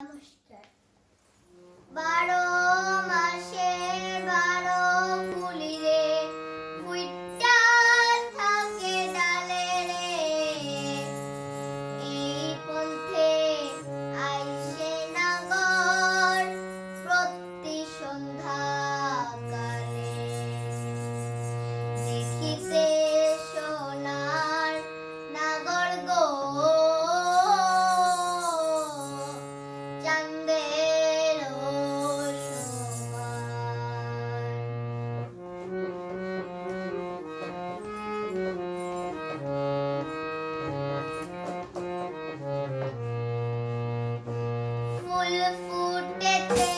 নমস্কার। বারো মাসে বারো ফুলি রে থাকে ডালে রে। এই পন্থে আইসে নাগর প্রতি সন্ধ্যা কালে দেখিতে ফুটেছে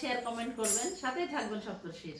শেয়ার কমেন্ট করবেন সাথেই থাকবেন সপ্তর্ষির।